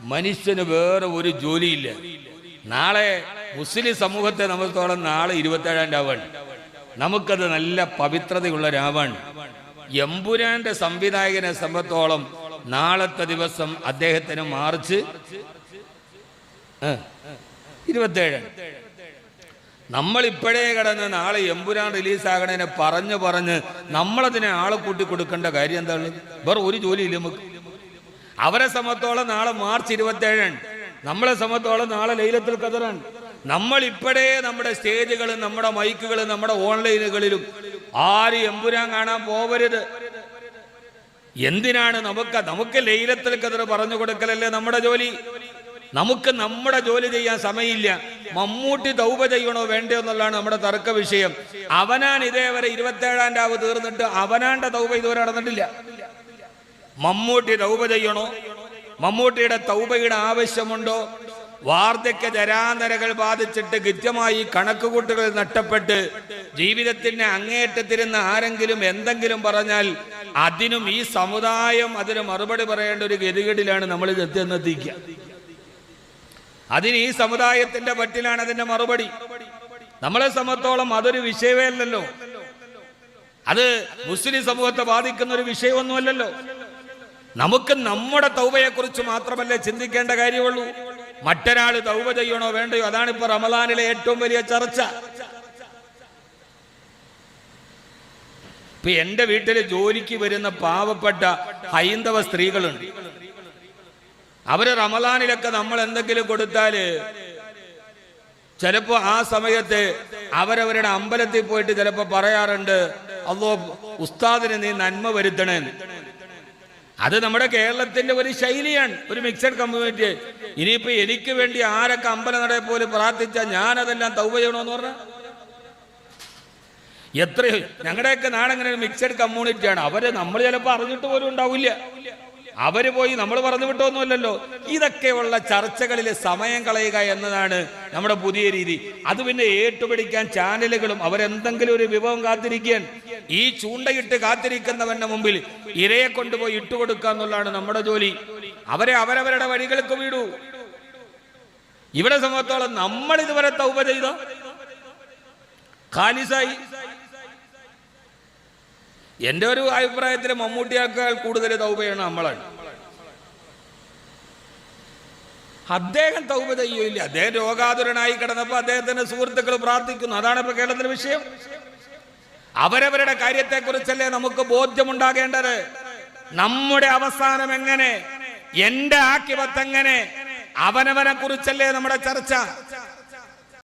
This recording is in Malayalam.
മനുഷ്യന് വേറെ ഒരു ജോലിയില്ല. നാളെ മുസ്ലിം സമൂഹത്തെ സംബന്ധിച്ചോളം നാളെ ഇരുപത്തേഴാം രാവാണ്. നമുക്കത് നല്ല പവിത്രതയുള്ള രാവാണ്. എമ്പുരാന്റെ സംവിധായകനെ സംബന്ധിച്ചോളം നാളത്തെ ദിവസം അദ്ദേഹത്തിന് മാർച്ച് ഇരുപത്തേഴ് നമ്മൾ ഇപ്പോഴേ കിടന്ന് നാളെ എമ്പുരാൻ റിലീസാകണേനെ പറഞ്ഞു പറഞ്ഞ് നമ്മളതിനെ ആളെ കൂട്ടി കൊടുക്കേണ്ട കാര്യം എന്താണ് വേറെ ഒരു ജോലിയില്ല നമുക്ക്. അവരെ സമത്തോളം നാളെ മാർച്ച് ഇരുപത്തേഴാണ്. നമ്മളെ സമത്തോളം നാളെ ലൈലത്തിൽ കതറാണ് നമ്മൾ ഇപ്പോഴേ നമ്മുടെ സ്റ്റേജുകളും നമ്മുടെ മൈക്കുകളും നമ്മുടെ ഓൺലൈനുകളിലും ആര് എമ്പുരാൻ കാണാൻ പോവരുത്. എന്തിനാണ് നമുക്ക് നമുക്ക് ലൈലത്തിൽ കതർ പറഞ്ഞു കൊടുക്കലല്ലേ നമ്മുടെ ജോലി? നമുക്ക് നമ്മുടെ ജോലി ചെയ്യാൻ സമയമില്ല. മമ്മൂട്ടി തൗപ ചെയ്യണോ വേണ്ടയോ എന്നുള്ളതാണ് നമ്മുടെ തർക്ക വിഷയം. അവനാൻ ഇതേവരെ ഇരുപത്തേഴാം രാവ് തീർന്നിട്ട് അവനാണ്ട തൗപ ഇതുവരെ നടന്നിട്ടില്ല. മമ്മൂട്ടി തൗപ ചെയ്യണോ? മമ്മൂട്ടിയുടെ തൗബയുടെ ആവശ്യമുണ്ടോ? വാർദ്ധക്യ ജരാന്തരകൾ ബാധിച്ചിട്ട് കൃത്യമായി കണക്കുകൂട്ടുകൾ നഷ്ടപ്പെട്ട് ജീവിതത്തിന് അങ്ങേയറ്റത്തിരുന്ന് ആരെങ്കിലും എന്തെങ്കിലും പറഞ്ഞാൽ അതിനും ഈ സമുദായം അതിന് മറുപടി പറയേണ്ട ഒരു ഗതികേടിലാണ് നമ്മൾ എത്തിയെന്നെത്തിക്കുക. അതിന് ഈ സമുദായത്തിന്റെ പറ്റിലാണ് അതിന്റെ മറുപടി. നമ്മളെ സംബന്ധിച്ചോളം അതൊരു വിഷയമേ അല്ലല്ലോ. അത് മുസ്ലിം സമൂഹത്തെ ബാധിക്കുന്ന ഒരു വിഷയമൊന്നുമല്ലല്ലോ. നമുക്ക് നമ്മുടെ തൗബയെ കുറിച്ച് മാത്രമല്ലേ ചിന്തിക്കേണ്ട കാര്യമുള്ളൂ? മറ്റൊരാൾ തൗബ ചെയ്യണോ വേണ്ടയോ? അതാണ് ഇപ്പൊ റമദാനിലെ ഏറ്റവും വലിയ ചർച്ച. ഇപ്പൊ എന്റെ വീട്ടിൽ ജോലിക്ക് വരുന്ന പാവപ്പെട്ട ഹൈന്ദവ സ്ത്രീകളുണ്ട്. അവർ റമദാനിലൊക്കെ നമ്മൾ എന്തെങ്കിലും കൊടുത്താൽ ചിലപ്പോ ആ സമയത്ത് അവരവരുടെ അമ്പലത്തിൽ പോയിട്ട് ചിലപ്പോ പറയാറുണ്ട് അല്ലോ ഉസ്താദിന് നീ നന്മ വരുത്തണേന്ന്. അത് നമ്മുടെ കേരളത്തിന്റെ ഒരു ശൈലിയാണ് ഒരു മിക്സഡ് കമ്മ്യൂണിറ്റി ഇനിയിപ്പോ എനിക്ക് വേണ്ടി ആരൊക്കെ അമ്പലനടയെ പോലെ പ്രാർത്ഥിച്ചാൽ ഞാൻ അതെല്ലാം തൗവ ചെയ്യണമെന്ന് പറഞ്ഞ? എത്രയോ ഞങ്ങളുടെയൊക്കെ നാടങ്ങനെ ഒരു മിക്സഡ് കമ്മ്യൂണിറ്റിയാണ് അവരെ നമ്മൾ ചിലപ്പോൾ അറിഞ്ഞിട്ട് പോലും ഉണ്ടാവില്ല. അവർ പോയി നമ്മൾ പറഞ്ഞു വിട്ടൊന്നുമല്ലല്ലോ. ഇതൊക്കെയുള്ള ചർച്ചകളിൽ സമയം കളയുക എന്നതാണ് നമ്മുടെ പുതിയ രീതി. അത് പിന്നെ ഏറ്റുപിടിക്കാൻ ചാനലുകളും അവരെന്തെങ്കിലും ഒരു വിഭവം കാത്തിരിക്കാൻ ഈ ചൂണ്ടയിട്ട് കാത്തിരിക്കുന്നവന്റെ മുമ്പിൽ ഇരയെ കൊണ്ടുപോയി ഇട്ടുകൊടുക്കുക എന്നുള്ളതാണ് നമ്മുടെ ജോലി. അവരെ അവരവരുടെ വഴികൾക്ക് വിടൂ. ഇവിടെ സംബന്ധിച്ചോളം നമ്മൾ ഇതുവരെ തൗപ ചെയ്തോ? ഖാലിസായി. എന്റെ ഒരു അഭിപ്രായത്തിൽ മമ്മൂട്ടിയേക്കാൾ കൂടുതൽ തൗബയാണ് നമ്മളാണ്. അദ്ദേഹം തൗബ ചെയ്യൂല അദ്ദേഹം രോഗാതുരനായി കിടന്നപ്പോ അദ്ദേഹത്തിന്റെ സുഹൃത്തുക്കൾ പ്രാർത്ഥിക്കുന്നു. അതാണ് ഇപ്പൊ കേരളത്തിലെ വിഷയം. അവരവരുടെ കാര്യത്തെക്കുറിച്ചല്ലേ നമുക്ക് ബോധ്യമുണ്ടാകേണ്ടത്? നമ്മുടെ അവസാനം എങ്ങനെ? എന്റെ ആക്കിപത്തെങ്ങനെ അവനവനെ കുറിച്ചല്ലേ നമ്മുടെ ചർച്ച?